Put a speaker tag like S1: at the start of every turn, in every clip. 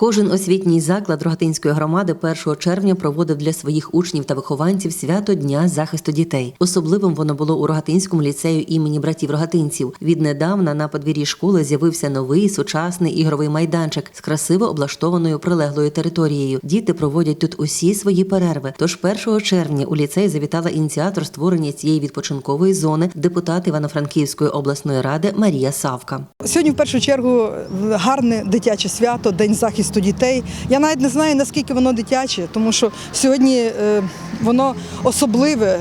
S1: Кожен освітній заклад Рогатинської громади 1 червня проводив для своїх учнів та вихованців свято Дня захисту дітей. Особливим воно було у Рогатинському ліцею імені братів Рогатинців. Віднедавна на подвір'ї школи з'явився новий сучасний ігровий майданчик з красиво облаштованою прилеглою територією. Діти проводять тут усі свої перерви. Тож 1 червня у ліцей завітала ініціатор створення цієї відпочинкової зони, депутат Івано-Франківської обласної ради Марія Савка.
S2: Сьогодні в першу чергу гарне дитяче свято, День захисту дітей. Я навіть не знаю, наскільки воно дитяче, тому що сьогодні е, воно особливе.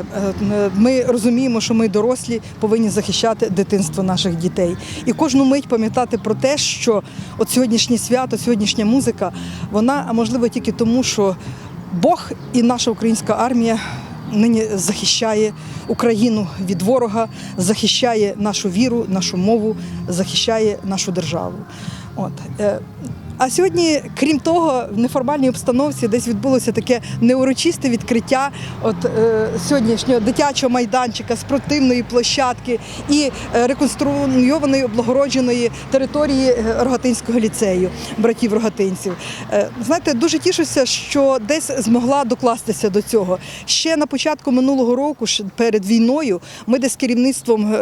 S2: Е, Ми розуміємо, що ми дорослі повинні захищати дитинство наших дітей. І кожну мить пам'ятати про те, що от сьогоднішнє свято, сьогоднішня музика, вона можливо тільки тому, що Бог і наша українська армія нині захищає Україну від ворога, захищає нашу віру, нашу мову, захищає нашу державу. От. А сьогодні, крім того, в неформальній обстановці десь відбулося таке неурочисте відкриття от, е, сьогоднішнього дитячого майданчика, спортивної площадки і е, реконструйованої облагородженої території е, Рогатинського ліцею, братів рогатинців. Е, Знаєте, дуже тішуся, що десь змогла докластися до цього. Ще на початку минулого року, перед війною, ми десь з керівництвом е,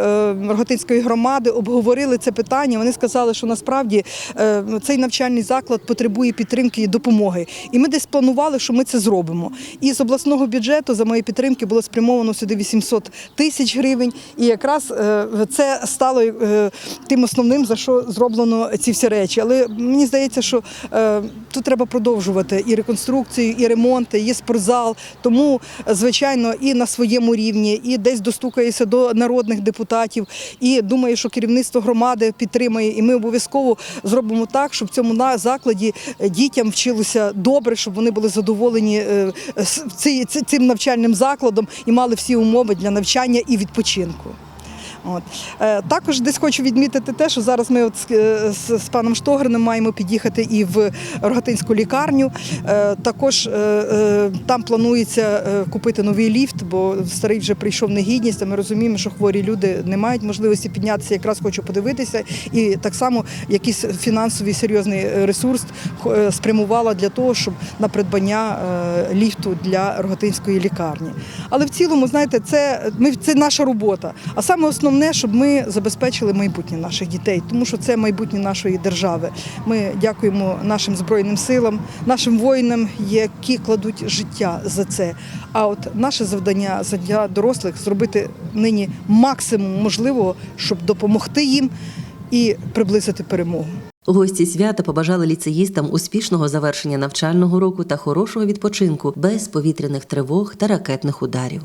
S2: Рогатинської громади обговорили це питання. Вони сказали, що насправді е, цей навчальний заклад потребує підтримки і допомоги. І ми десь планували, що ми це зробимо. І з обласного бюджету за моєї підтримки було спрямовано сюди 800 тисяч гривень. І якраз е, це стало е, тим основним, за що зроблено ці всі речі. Але мені здається, що е, тут треба продовжувати і реконструкцію, і ремонти, є спортзал. Тому, звичайно, і на своєму рівні, і десь достукається до народних депутатів. І думаю, що керівництво громади підтримає. І ми обов'язково зробимо так, щоб в цьому закладі е, дітям вчилося добре, щоб вони були задоволені е, цим навчальним закладом і мали всі умови для навчання і відпочинку. От. Е, також десь хочу відмітити те, що зараз ми от з, е, з, паном Штогриним маємо під'їхати і в Рогатинську лікарню. Е, також там планується купити новий ліфт, бо старий вже прийшов негідність, а ми розуміємо, що хворі люди не мають можливості піднятися. Якраз хочу подивитися. І так само якийсь фінансовий серйозний ресурс спрямувала для того, щоб на придбання ліфту для Рогатинської лікарні. Але в цілому, знаєте, це, ми, це наша робота. А саме основне, щоб ми забезпечили майбутнє наших дітей, тому що це майбутнє нашої держави. Ми дякуємо нашим збройним силам, нашим воїнам, які кладуть життя за це. А от наше завдання для дорослих зробити нині максимум можливого, щоб допомогти їм і приблизити перемогу.
S1: Гості свята побажали ліцеїстам успішного завершення навчального року та хорошого відпочинку без повітряних тривог та ракетних ударів.